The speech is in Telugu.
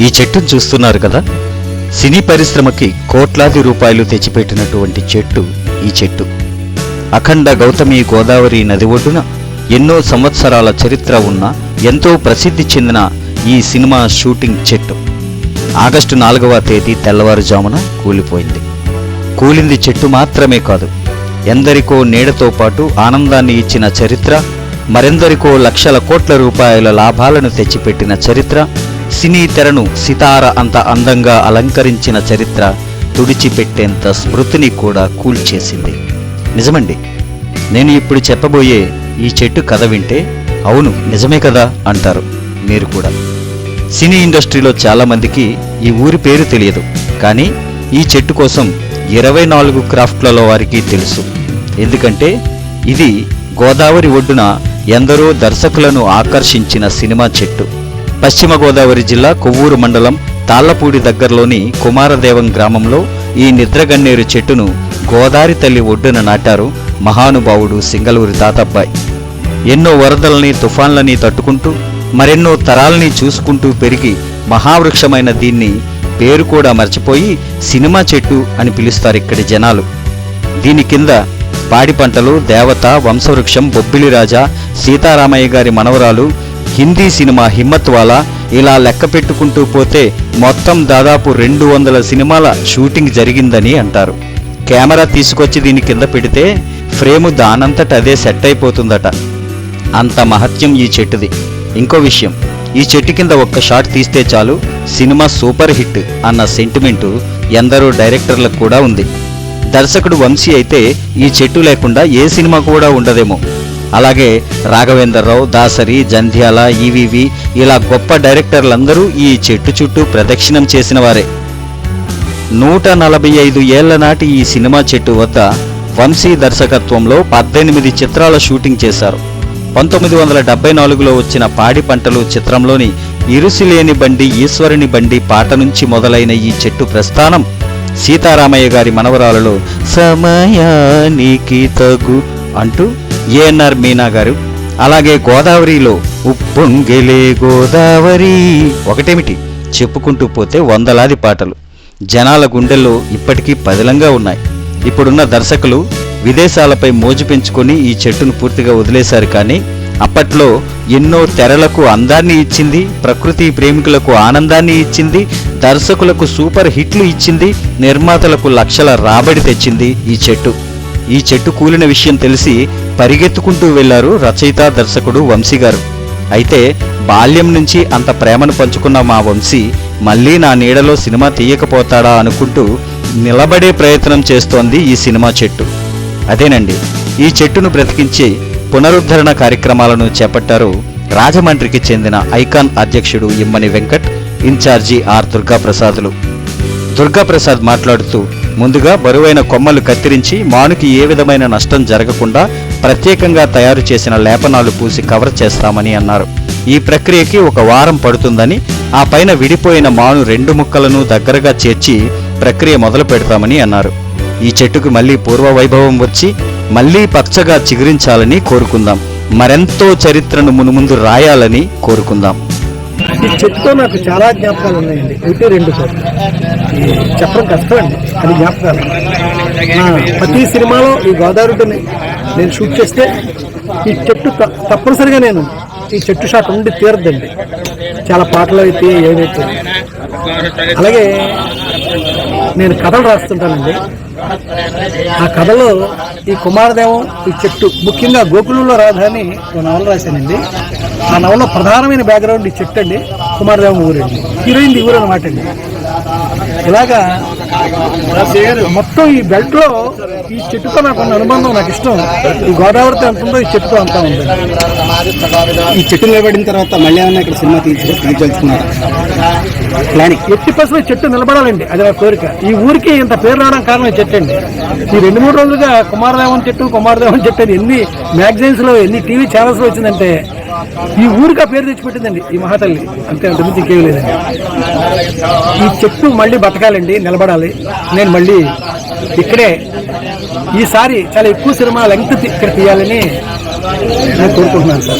ఈ చెట్టును చూస్తున్నారు కదా? సినీ పరిశ్రమకి కోట్లాది రూపాయలు తెచ్చిపెట్టినటువంటి చెట్టు ఈ చెట్టు. అఖండ గౌతమి గోదావరి నది ఒడ్డున ఎన్నో సంవత్సరాల చరిత్ర ఉన్న ఎంతో ప్రసిద్ధి చెందిన ఈ సినిమా షూటింగ్ చెట్టు. ఆగస్టు నాలుగవ తేదీ తెల్లవారుజామున కూలిపోయింది. కూలింది చెట్టు మాత్రమే కాదు ఎందరికో నీడతో పాటు ఆనందాన్ని ఇచ్చిన చరిత్ర మరెందరికో లక్షల కోట్ల రూపాయల లాభాలను తెచ్చిపెట్టిన చరిత్ర సినీ తెరను సితార అంత అందంగా అలంకరించిన చరిత్ర తుడిచిపెట్టేంత స్మృతిని కూడా కూల్చేసింది. నిజమండి నేను ఇప్పుడు చెప్పబోయే ఈ చెట్టు కథ వింటే అవును నిజమే కదా అంటారు మీరు కూడా. సినీ ఇండస్ట్రీలో చాలామందికి ఈ ఊరి పేరు తెలియదు కానీ ఈ చెట్టు కోసం ఇరవై నాలుగు క్రాఫ్ట్లలో వారికి తెలుసు. ఎందుకంటే ఇది గోదావరి ఒడ్డున ఎందరో దర్శకులను ఆకర్షించిన సినిమా చెట్టు. పశ్చిమ గోదావరి జిల్లా కొవ్వూరు మండలం తాళ్ళపూడి దగ్గరలోని కుమారదేవం గ్రామంలో ఈ నిద్రగన్నేరు చెట్టును గోదావరి తల్లి ఒడ్డున నాటారు మహానుభావుడు సింగలూరి తాతబ్బాయి. ఎన్నో వరదల్ని తుఫాన్లని తట్టుకుంటూ మరెన్నో తరాల్ని చూసుకుంటూ పెరిగి మహావృక్షమైన దీన్ని పేరు కూడా మర్చిపోయి సినిమా చెట్టు అని పిలుస్తారు ఇక్కడి జనాలు. దీని కింద పాడి పంటలు దేవత వంశవృక్షం బొబ్బిలి రాజా సీతారామయ్య గారి మనవరాలు హిందీ సినిమా హిమ్మత్ వాలా ఇలా లెక్క పెట్టుకుంటూ పోతే మొత్తం దాదాపు రెండు వందల సినిమాల షూటింగ్ జరిగిందని అంటారు. కెమెరా తీసుకొచ్చి దీని కింద పెడితే ఫ్రేము దానంతట అదే సెట్ అయిపోతుందట. అంత మహత్యం ఈ చెట్టుది. ఇంకో విషయం ఈ చెట్టు కింద ఒక్క షాట్ తీస్తే చాలు సినిమా సూపర్ హిట్ అన్న సెంటిమెంటు ఎందరో డైరెక్టర్లకు కూడా ఉంది. దర్శకుడు వంశీ అయితే ఈ చెట్టు లేకుండా ఏ సినిమా కూడా ఉండదేమో. అలాగే రాఘవేంద్రరావు దాసరి జంధ్యాల ఈవివి ఇలా గొప్ప డైరెక్టర్లందరూ ఈ చెట్టు చుట్టూ ప్రదక్షిణం చేసిన వారే నూట నలభై ఐదు ఏళ్ళ నాటి ఈ సినిమా చెట్టు వద్ద వంశీ దర్శకత్వంలో పద్దెనిమిది చిత్రాల షూటింగ్ చేశారు. పంతొమ్మిది వందల డెబ్బై నాలుగులో వచ్చిన పాడి పంటలు చిత్రంలోని ఇరుసిలేని బండి ఈశ్వరుని బండి పాట నుంచి మొదలైన ఈ చెట్టు ప్రస్థానం సీతారామయ్య గారి మనవరాలలో సమయానికి తగు అంటూ ఏఎన్ఆర్ మీనా గారు అలాగే గోదావరిలో ఉప్పొంగిలే గోదావరి ఒకటేమిటి? చెప్పుకుంటూ పోతే వందలాది పాటలు. జనాల గుండెల్లో ఇప్పటికీ పదిలంగా ఉన్నాయి. ఇప్పుడున్న దర్శకులు విదేశాలపై మోజు పెంచుకొని ఈ చెట్టును పూర్తిగా వదిలేశారు కానీ అప్పట్లో ఎన్నో తెరలకు అందాన్ని ఇచ్చింది ప్రకృతి ప్రేమికులకు ఆనందాన్ని ఇచ్చింది దర్శకులకు సూపర్ హిట్లు ఇచ్చింది నిర్మాతలకు లక్షల రాబడి తెచ్చింది ఈ చెట్టు. ఈ చెట్టు కూలిన విషయం తెలిసి పరిగెత్తుకుంటూ వెళ్ళారు రచయిత దర్శకుడు వంశీ గారు. అయితే బాల్యం నుంచి అంత ప్రేమను పంచుకున్న మా వంశీ మళ్ళీ నా నీడలో సినిమా తీయకపోతాడా అనుకుంటూ నిలబడే ప్రయత్నం చేస్తోంది ఈ సినిమా చెట్టు. అదేనండి ఈ చెట్టును బ్రతికించి పునరుద్ధరణ కార్యక్రమాలను చేపట్టారు రాజమండ్రికి చెందిన ఐకాన్ అధ్యక్షుడు ఇమ్మని వెంకట్ ఇన్ఛార్జి ఆర్ దుర్గాప్రసాదులు. దుర్గాప్రసాద్ మాట్లాడుతూ ముందుగా బరువైన కొమ్మలు కత్తిరించి మానుకి ఏ విధమైన నష్టం జరగకుండా ప్రత్యేకంగా తయారు చేసిన లేపనాలు పూసి కవర్ చేస్తామని అన్నారు. ఈ ప్రక్రియకి ఒక వారం పడుతుందని ఆ పైన విడిపోయిన మాను రెండు ముక్కలను దగ్గరగా చేర్చి ప్రక్రియ మొదలు పెడతామని అన్నారు. ఈ చెట్టుకు మళ్ళీ పూర్వ వైభవం వచ్చి మళ్ళీ పచ్చగా చిగురించాలని కోరుకుందాం. మరెంతో చరిత్రను మునుముందు రాయాలని కోరుకుందాం. ఈ చెట్టుతో నాకు చాలా జ్ఞాపకాలు ఉన్నాయండి. ఒకటి రెండు చెప్పడం కష్టం అండి అది జ్ఞాపకాలు. ప్రతి సినిమాలో ఈ గోదావరిని నేను షూట్ చేస్తే ఈ చెట్టు తప్పనిసరిగా నేను ఈ చెట్టు షాట్ ఉండి తీరద్దండి. చాలా పాటలు అయితే ఏవైతే. అలాగే నేను కథలు రాస్తుంటానండి. ఆ కథలో ఈ కుమారదేవం ఈ చెట్టు ముఖ్యంగా గోకులంలో రాధాని ఒక నవల రాశానండి. ఆ నవల ప్రధానమైన బ్యాక్గ్రౌండ్ ఈ చెట్టు అండి కుమారదేవం ఊరండి. హీరోయిన్ ఊరు అనమాట అండి. ఇలాగా మొత్తం ఈ బెల్ట్లో ఈ చెట్టుతో నాకు ఉన్న అనుబంధం నాకు ఇష్టం. ఈ గోదావరితో ఎంత ఉందో ఈ చెట్టుతో అంతా ఉంది ఈ చెట్టు నిలబడిన తర్వాత మళ్ళీ ఏమన్నా ఇక్కడ సినిమా తీర్చు తీర్చుకున్నారు ప్లానింగ్ ఎట్టి పర్సెంట్ చెట్టు నిలబడాలండి. అది నా కోరిక. ఈ ఊరికి ఇంత పేరు రావడం కారణం చెట్టు అండి ఈ రెండు మూడు రోజులుగా కుమారదేవన్ చెట్టు కుమారదేవన్ చెట్టు అని ఎన్ని మ్యాగజైన్స్లో ఎన్ని టీవీ ఛానల్స్లో వచ్చిందంటే ఈ ఊరికి ఆ పేరు తెచ్చిపెట్టిందండి ఈ మహాతల్లి. అంతే అంతకుమించి ఇంకేమీ లేదండి. ఈ చెట్టు మళ్ళీ బతకాలండి నిలబడాలి. నేను మళ్ళీ ఇక్కడే ఈసారి చాలా ఎక్కువ సినిమా లెంగ్త్ ఇక్కడ తీయాలని నేను కోరుకుంటున్నాను సార్.